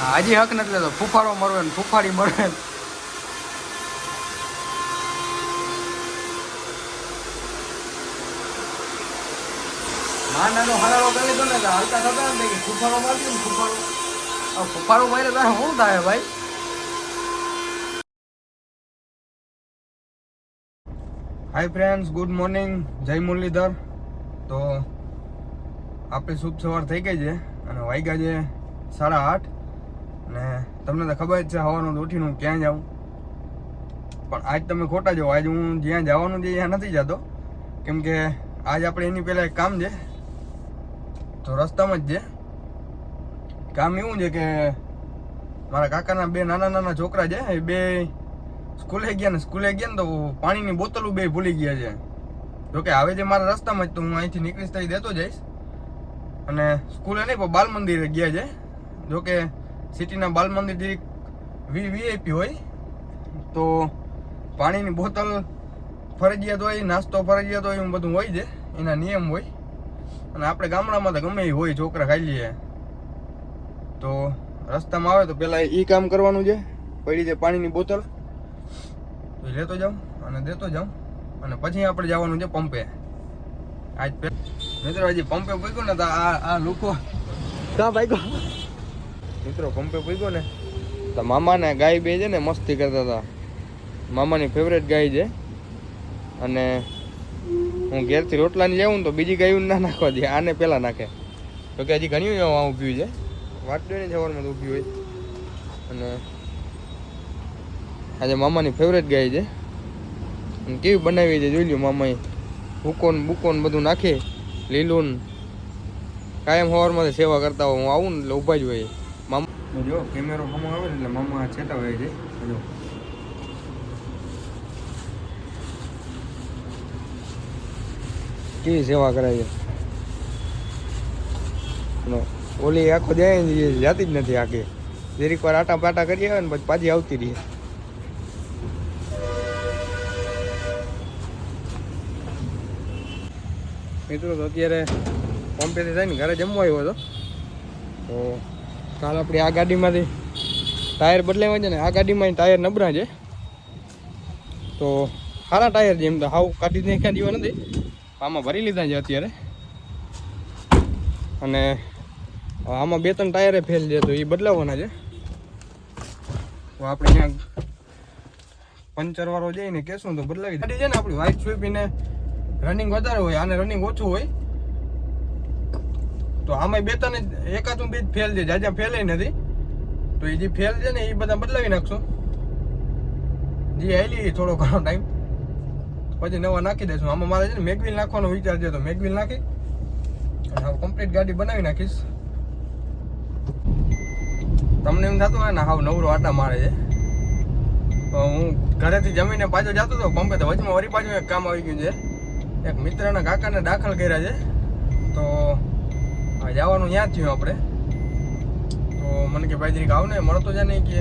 હા, હજી હક નથી લેતો. ફૂફાડો મરવે ને ફૂફાડી મરવે ને. નાનાનો હરારો કરી લીધો ને હાલતા થતા ને કે ફૂફાડો મારજો ને ફૂફાડો ફૂફાડો મારે તારે શું થાય ભાઈ? હાય ફ્રેન્ડ્સ ગુડ મોર્નિંગ જય મુરલીધર. તો આપણી શુભ સવાર થઈ ગઈ છે અને વાગ્યા છે સાડા આઠ. ને તમને તો ખબર જ છે, હવાનું ઉઠીને હું ક્યાં જાઉં. પણ આજ તમે ખોટા જાઓ આજ હું જ્યાં જવાનું છે, ત્યાં નથી જતો. કેમ કે આજ આપણે એની પહેલાં એક કામ છે, તો રસ્તામાં જ છે. કામ એવું છે કે મારા કાકાના બે નાના નાના છોકરા છે, એ બે સ્કૂલે ગયા ને, સ્કૂલે ગયા ને તો પાણીની બોટલો બે ભૂલી ગયા છે. જોકે હવે જે મારા રસ્તામાં જ તો હું અહીંથી નીકળીશ તો દેતો જઈશ. અને સ્કૂલે નહીં, પણ બાલ મંદિરે ગયા છે. જોકે સિટીના બાલ મંદિર જરીક વી વીઆઈપી હોય, તો પાણીની બોટલ ફરજિયાત હોય, નાસ્તો ફરજિયાત હોય, એવું બધું હોય છે. એના નિયમ હોય. અને આપણે ગામડામાં તો ગમે એ હોય, છોકરા ખાઈ લઈએ તો રસ્તામાં આવે તો પહેલાં એ કામ કરવાનું છે. પડી છે પાણીની બોટલ તો લેતો જાઉં અને દેતો જાઉં. અને પછી આપણે જવાનું છે પંપે. આજ મિત્રો, હજી પંપે પૂગ્યો ને તો આ આ લોકો ક્યાં ભાગ્યો મિત્રો, પંપે પૂગ્યો ને? તો મામાને ગાય બે છે ને મસ્તી કરતા હતા. મામાની ફેવરેટ ગાય છે. અને હું ઘેરથી રોટલાની લેવું તો બીજી ગાયું ના નાખવા દે, આને પહેલાં નાખે. તો કે હજી ઘણી આ ઊભી છે. વાટડીની સવારમાં તો ઊભી હોય. અને આજે મામાની ફેવરેટ ગાય છે. કેવી બનાવી છે જોઈ લ્યો મામાએ. ભૂકોન, બુકોન બધું નાખે, લીલું કાયમ સવારમાં સેવા કરતા હોય. હું આવું ને એટલે ઊભા જ હોય. મામા જો કેમેરો મામા આવે એટલે મામા છેટા હોય છે. જો. કેવી સેવા કરાય છે? ઓલી આખો જાય જાતી જ નથી આખી. જરીક વાર આટા પાટા કરી આવે ને પછી પાછી આવતી રહી. મિત્રો તો અત્યારે પંપેથી ને ઘરે જમવા આવ્યો હતો. તો કાલ આપણી આ ગાડીમાંથી ટાયર બદલાવ્યા છે ને, આ ગાડીમાં ટાયર નબળા છે. તો સારા ટાયર છે એમ તો હાવ કાઢી ક્યાં જેવા નથી. આમાં ભરી લીધા છે અત્યારે. અને આમાં બે ત્રણ ટાયરે ફેલ છે, તો એ બદલાવવાના છે. તો આપણે ત્યાં પંચર વાળો જઈને કહેશું તો બદલાવી દે. ગાડી છે ને આપણી વાઇટ સ્વીપીને રનિંગ વધારે હોય, આને રનિંગ ઓછું હોય. તો આમાં બે ત્રણ એકાદું બીજ ફેલ છે. જ્યાં ફેલ નથી. તો એ જે ફેલ છે ને, એ બધા બદલાવી નાખશું. જે આવેલી થોડો ઘણો ટાઈમ પછી નવા નાખી દઈશું. આમાં મારે છે ને મેગવીલ નાખવાનો વિચાર છે, તો મેગવિલ નાખી અને હાવ કમ્પ્લીટ ગાડી બનાવી નાખીશ. તમને એમ થતું હોય ને, હાવ નવરો આટા મારે છે. તો હું ઘરેથી જમીને પાછો જતો હતો પંપે તો વચમાં વળી પાછું એક કામ આવી ગયું છે. એક મિત્રના કાકાને દાખલ કર્યા છે. તો જવાનું ત્યાં થયું આપણે. તો મને કે ભાઈ, જરીક આવ ને મળતો જ નહીં કે.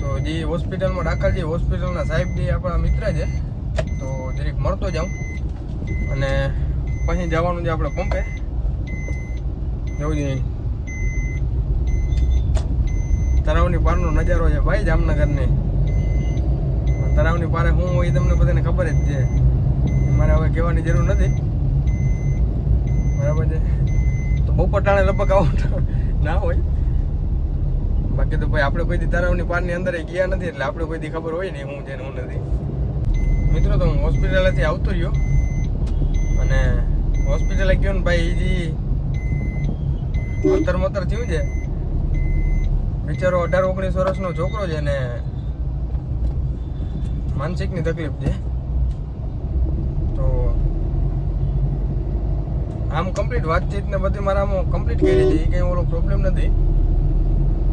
તો જે હોસ્પિટલમાં દાખલ છે હોસ્પિટલના સાહેબ જે આપણા મિત્ર છે, તો જરીક મળતો જાઉં. અને પછી જવાનું છે આપણે પંપે. જવું જોઈએ તળાવની પારનો નજારો છે ભાઈ જામનગરની. તળાવની પારે હું હોય તમને બધાને ખબર જ છે. મારે હવે કહેવાની જરૂર નથી બરાબર છે તો બપોર ટાણે લગભગ આવું ના હોય. બાકી તો ભાઈ આપણે કોઈ દી તારાવની પારની અંદર ગયા નથી એટલે આપણે કોઈ દી ખબર હોય નહીં હું છે હું નથી. મિત્રો તો હું હોસ્પિટલેથી આવતો રહ્યો. અને હોસ્પિટલે ગયો ને ભાઈ અતર અંતર મંતર થયું છે. બિચારો અઢાર ઓગણીસ વર્ષનો છોકરો છે ને માનસિકની તકલીફ છે તો આમ કમ્પ્લીટ વાતચીત ને બધી મારા આમ કમ્પ્લીટ કરી છે એ કંઈ ઓલો પ્રોબ્લેમ નથી.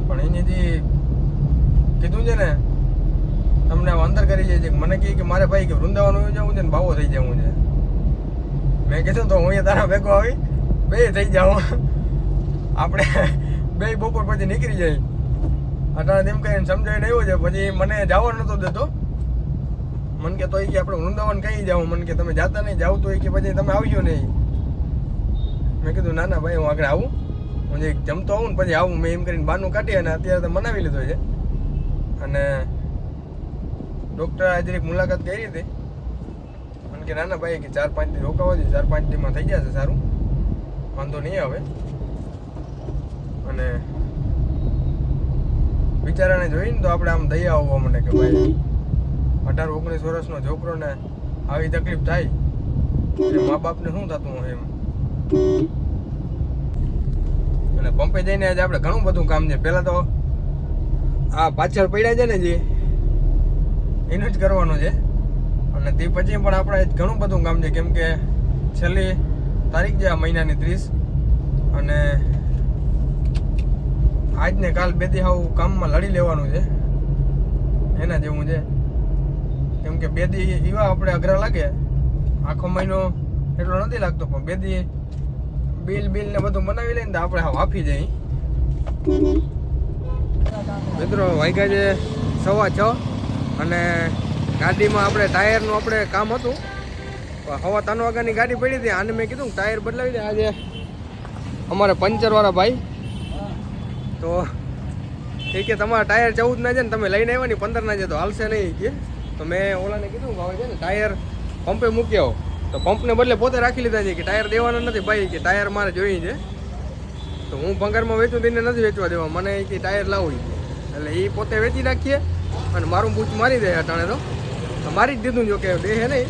પણ એની જે કીધું છે ને, તમને અંદર કરી જાય છે, મને કહે કે મારે ભાઈ કે વૃંદાવન જવું છે ને ભાવો થઈ જવું છે. મેં કીધું તો હું તારા ભેગો આવી, બે થઈ જાઉં. આપણે બે બપોર પછી નીકળી જાય. અટાણે તેમ કહીને સમજાવીને આવ્યો છે, પછી મને જવા નતો દેતો. મને કે તો એ કે આપણે વૃંદાવન કઈ જાવ મને કે તમે જાતા નહીં, જાવ તો એ કે પછી તમે આવજો નહીં. મેં કીધું, ના ના, ભાઈ, હું આગળ આવું. હું જે જમતો આવું ને પછી આવું. મેં એમ કરીને બાનું કાઢી અને અત્યારે તો મનાવી લીધો છે. અને ડૉક્ટર આજે એક મુલાકાત કરી હતી. મને કે નાના ભાઈ, કે ચાર પાંચ દી રોકાવા જોઈએ. ચાર પાંચ દીમાં થઈ જશે સારું. વાંધો નહીં આવે. અને બિચારાને જોઈને તો આપણે આમ દયા આવવા માંડે કે ભાઈ, અઢાર, ઓગણીસ વર્ષનો છોકરોને આવી તકલીફ થાય એટલે મા બાપને શું થતું હોય એમ? અને પંપે જઈને આજે આપણે ઘણું બધું કામ છે. પહેલાં તો આ પાછળ પડ્યા છે ને જે, એનું જ કરવાનું છે. અને તે પછી પણ આપણે ઘણું બધું કામ છે. કેમ કે છેલ્લી તારીખ છે આ મહિનાની ત્રીસ. અને આજ ને કાલ બે દી આવું કામમાં લડી લેવાનું છે. એના જેવું છે. કેમ કે બે દી એવા આપણે અઘરા લાગે. આખો મહિનો એટલો નથી લાગતો, પણ બે દી બિલ બિલ ને બધું મનાવી લઈને તો આપણે વાફી જઈ મિત્રો, વાગ્યા છે સવા છ અને ગાડીમાં આપણે ટાયરનું આપણે કામ હતું. હવા ત્રણ વાગ્યાની ગાડી પડી હતી, આને મેં કીધું ટાયર બદલાવી દે. આજે અમારે પંચરવાળા ભાઈ. તો એ કે તમારા ટાયર ચૌદ ના છે ને તમે લઈને આવ્યા ને પંદર ના છે, તો હાલશે નહીં કે. તો મેં ઓલાને કીધું કે હવે છે ને ટાયર પંપે મૂકી આવો. તો પંપને બદલે પોતે રાખી લીધા છે કે ટાયર દેવાના નથી ભાઈ, કે ટાયર મારે જોઈએ છે. તો હું ભંગારમાં વેચું તેને નથી વેચવા દેવા. મને કે ટાયર લાવવી છે. એટલે એ પોતે વેચી નાખીએ અને મારું બૂચ મારી દે અટાણે તો. મારી જ દીધું જો કે દે હે નહીં.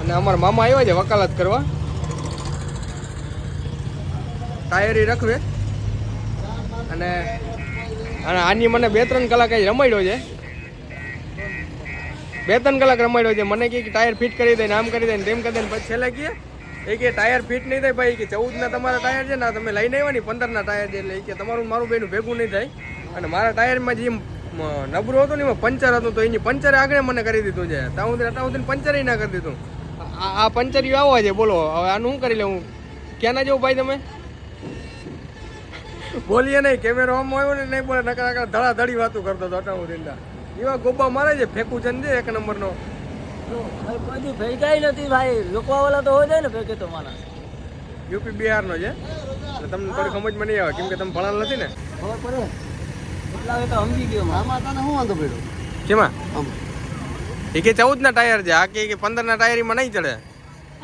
અને અમારા મામા આવ્યા છે વકાલત કરવા. ટાયર એ રખવે. અને અને આની મને બે ત્રણ કલાક અહીં રમાડ્યો છે. બે ત્રણ કલાક રમાડ્યો છે. મને કે ટાયર ફિટ કરી દે આમ કરી દે ને તેમ કરી દે ને પછી છેલ્લે કહે, એ કે ટાયર ફિટ નહીં થાય ભાઈ. કે ચૌદ ના તમારા ટાયર છે ને તમે લઈને આવ્યા ને, પંદર ના ટાયર છે એટલે એ કે તમારું મારું બેનું ભેગું નહીં થાય. અને મારા ટાયરમાં જે નબરું હતું ને એમાં પંચર હતું, તો એની પંચરે આગળ મને કરી દીધું છે. ત્યાં સુધી અટા સુધી પંચર ના કરી દીધું. આ પંચર આવવા છે, બોલો. હવે આનું શું કરી લઉં? ક્યાંના જવું ભાઈ તમે? બોલીએ નહીં, કેમેરો આમ આવ્યો ને, નહીં બોલે, નકર નકર ધડા ધડી વાતું કરતો હતો અટાવું દિંદા એવા ગોબા મારે છે ફેંકું છે ને એક નંબરનો. ભાઈ કોઈ ફેંકાય નથી ભાઈ. રોકવા વાળા તો હોય જાય ને ભેગે તો માણસ. યુપી બિહારનો છે. એટલે તમને થોડી સમજમાં નહીં આવે કેમ કે તમે ભણાલ નથી ને. ખબર પડે. એટલા તો સમજી ગયો મારા તને શું વાંધો પડ્યો? કેમાં આમ. એ કે ચૌદ ના ટાયર છે આ કે પંદર ના ટાયર એમાં નહીં ચડે.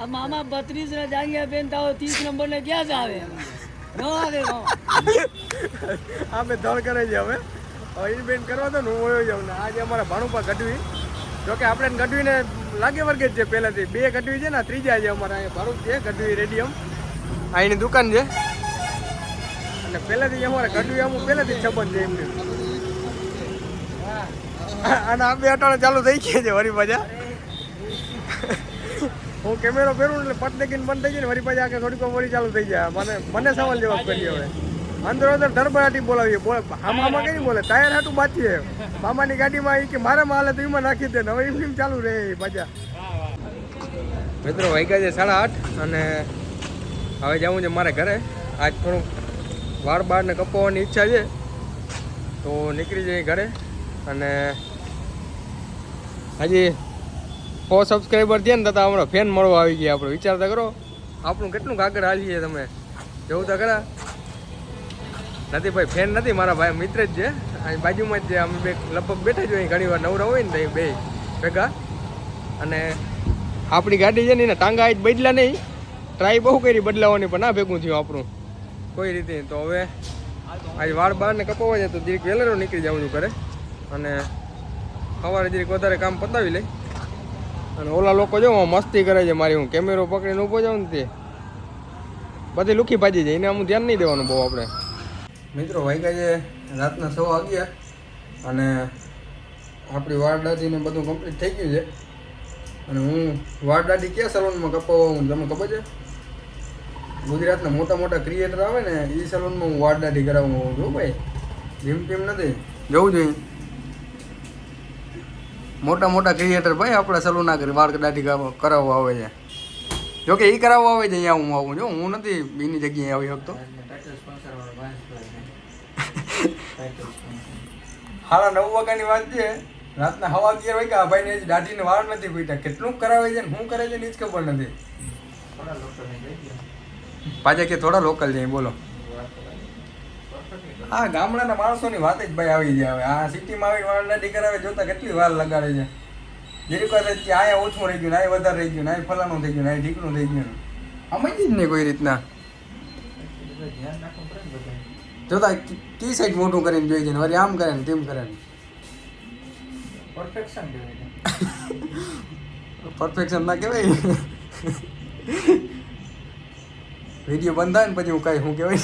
આ મામા બત્રીસ ના જાંગિયા બેન તાવ ત્રીસ નંબર ને ક્યાં જ આવે? ન આવે. આ બે ધળ કરે છે હવે. હવે એ બેન કરવા તો હું વયો જાઉં ને. આજે અમારા ભાણુપા ગઢવી. જોકે આપણે ગઢવીને લાગે વર્ગે જ છે પહેલાથી. બે ગઢવી છે ને ત્રીજા છે અમારા અહીંયા. ભારૂપ છે, ગઢવી, રેડિયમ. આ એની દુકાન છે. અને પહેલાથી અમારે ગઢવી અમુક પહેલાથી સંબંધ છે એમની. અને આ બે અટાણે ચાલુ થઈ ગયા છે વરી પાછા. હું કેમેરો ફેરું એટલે પટ દેખીને બંધ થઈ જાય ને, વરી પાછા આખે થોડીક વળી ચાલુ થઈ જાય. મને મને સવાલ જવાબ કરીએ હવે. અંદર અંદર ધરબડાટી બોલાવીએ. બોલે આમ કઈ બોલે? ટાયર હાટું બાચીએ મામાની ગાડીમાં એ કે મારામાં હાલે તો એમાં નાખી દે હવે એમ ચાલુ રહે પાછા. મિત્રો, વાગ્યા છે સાડા આઠ અને હવે જવું છે મારે ઘરે. આજ થોડુંક વાળ બાર ને કપાવવાની ઈચ્છા છે. તો નીકળી જઈએ ઘરે અને હજી સો સબસ્ક્રાઈબર થયા ને તથા હમણાં ફેન મળવા આવી ગયા. આપણે વિચાર તો કરો, આપણું કેટલું કાગળ હાલીએ તમે? જવું તો ખરા. નથી, ભાઈ ફેન નથી, મારા ભાઈ મિત્ર જ છે. અહીં બાજુમાં જ છે, અમે બે લગભગ બેઠા જ હોય, ઘણી વાર નવરા હોય ને તો એ બે ભેગા. અને આપણી ગાડી છે ને, એના ટાંગા આજ બદલા નહીં. ટ્રાય બહુ કરી બદલાવાની, પણ ના ભેગું થયું આપણું. કોઈ રીતે, તો હવે આજ વાળ બાર ને કપાવા છે તો જીરીક વહેલેરો નીકળી જાઉં છું ઘરે. અને સવારે જીરીક વધારે કામ પતાવી લઈ અને ઓલા લોકો જો મસ્તી કરે છે, મારી હું કેમેરો પકડીને ઊભો જાઉં ને તે. બધી લુખી ભાજી જાય એને આમ ધ્યાન નહીં દેવાનું બહુ આપણે. મિત્રો વાગ્યા છે, રાતના સવા વાગ્યા અને આપણી વારદાદીને બધું કમ્પ્લીટ થઈ ગયું છે. અને હું વારદાદી કયા સલૂનમાં કપાવવા હું તમને ખબર છે? ગુજરાતના મોટા મોટા ક્રિએટર આવે ને એ સલૂનમાં હું વારદાદી કરાવવા આવું છું ભાઈ. જીમ ટીમ નથી. જવું જોઈએ. મોટા મોટા ક્રિએટર ભાઈ આપણા સલૂન ના કરી વાળ દાઢી કરાવવા આવે છે. જોકે એ કરાવવા આવે છે, અહીંયા હું આવું છું. હું નથી એની જગ્યાએ આવી શકતો. સાડા નવ વાગ્યાની વાત છે. રાતના હવા અગિયાર વાગ્યા. આ ભાઈને હજી દાઢીને વાળ નથી પીટા કેટલું કરાવે છે શું કરે છે ને જ ખબર નથી. પાછા કે થોડા લોકલ છે, બોલો. આ ગામડાના માણસોની વાત જ ભાઈ આવી જાય હવે. આ સિટીમાં આવીને વાળંદી કરાવે, જોતા કેટલી વાર લગાડે છે. જેની કહે છે અહીંયા ઓછું રહી ગયું ને વધારે રહી ગયું ને ફલાણું થઈ ગયું ને ઢીકણું થઈ ગયું સમજી જ નહીં કોઈ રીતના. જોતા કી- સાઈડ મોટું કરીને જોઈ છે ને વળી આમ કરે ને તેમ કરે ને. પરફેક્શન કહેવાય પરફેક્શન ના કહેવાય. વીડિયો બંધ થાય ને પછી હું કઈ હું કહેવાય?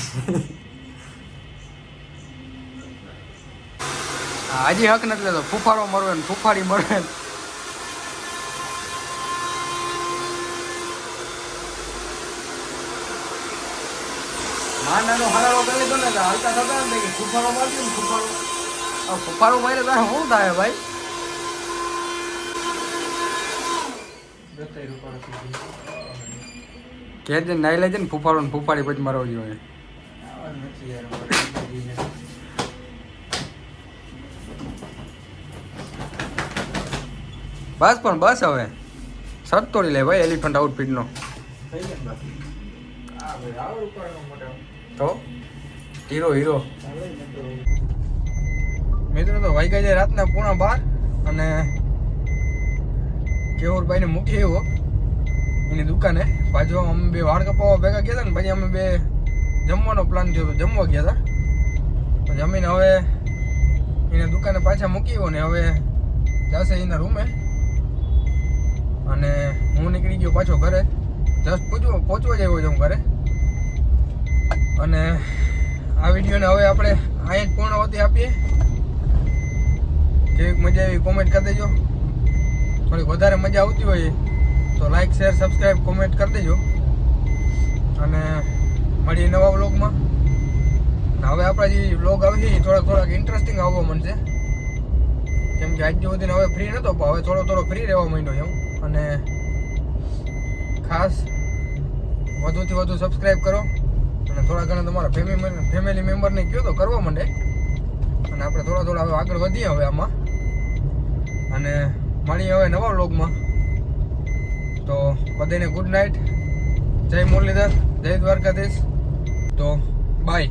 હાજી હક નથી લેતો. ફૂફાડો મરવે ને ફૂફાડી મરવે ને માં નાનો હરાળો કરી લીધો ને હાલતા થતા ને કે ફૂફાડો મારજો ને ફૂફાડો આ ફૂફાડો મારે તારે શું થાય ભાઈ? કે જે નાઈ લેજે ને ફૂફાડો ને ફૂફાડી પછી મારવો જોઈએ. બસ પણ બસ હવે. શર્ટ તોડી લે ભાઈ એલિફન્ટ આઉટફિટનો થઈ ગયા બાકી? આ ભાઈ આવો રૂપાળો મોટા તો? Hero hero. મિત્રો, તો વાગ્યા છે રાતના પૂણા બાર અને કેવરભાઈને મૂકી આવ્યો એની દુકાને. બાજુ અમે બે વાળ કપાવવા ભેગા ગયા હતા ને, પછી અમે બે જમવાનો પ્લાન થયો તો જમવા ગયા હતા. તો જમીને હવે એને દુકાને પાછા મૂકી આવ્યો ને હવે જશે એના રૂમે. અને હું નીકળી ગયો પાછો ઘરે. જસ્ટ પૂછવો પહોંચવા જ આવ્યો છું ઘરે. અને આ વિડીયોને હવે આપણે અહીંયા જ પૂર્ણાવતી આપીએ. કેવીક મજા આવી કોમેન્ટ કરી દેજો. થોડીક વધારે મજા આવતી હોય તો લાઈક શેર સબસ્ક્રાઈબ કોમેન્ટ કરી દેજો. અને મળીએ નવા વ્લોગમાં હવે આપણા જે વ્લોગ આવે છે, એ થોડાક થોડાક ઇન્ટરેસ્ટિંગ આવવા માંડશે. કેમ કે આજ સુધીને હવે ફ્રી નહોતો પણ હવે થોડો થોડો ફ્રી રહેવા માંડ્યો છું અને ખાસ વધુથી વધુ સબસ્ક્રાઈબ કરો. અને થોડા ઘણા તમારા ફેમિલી ફેમિલી મેમ્બરને કહો તો કરવા માંડે. અને આપણે થોડા થોડા હવે આગળ વધીએ હવે આમાં. અને મળીએ હવે નવા વ્લોગમાં. તો બધાને ગુડ નાઇટ જય મુરલીધર, જય દ્વારકાધીશ. તો બાય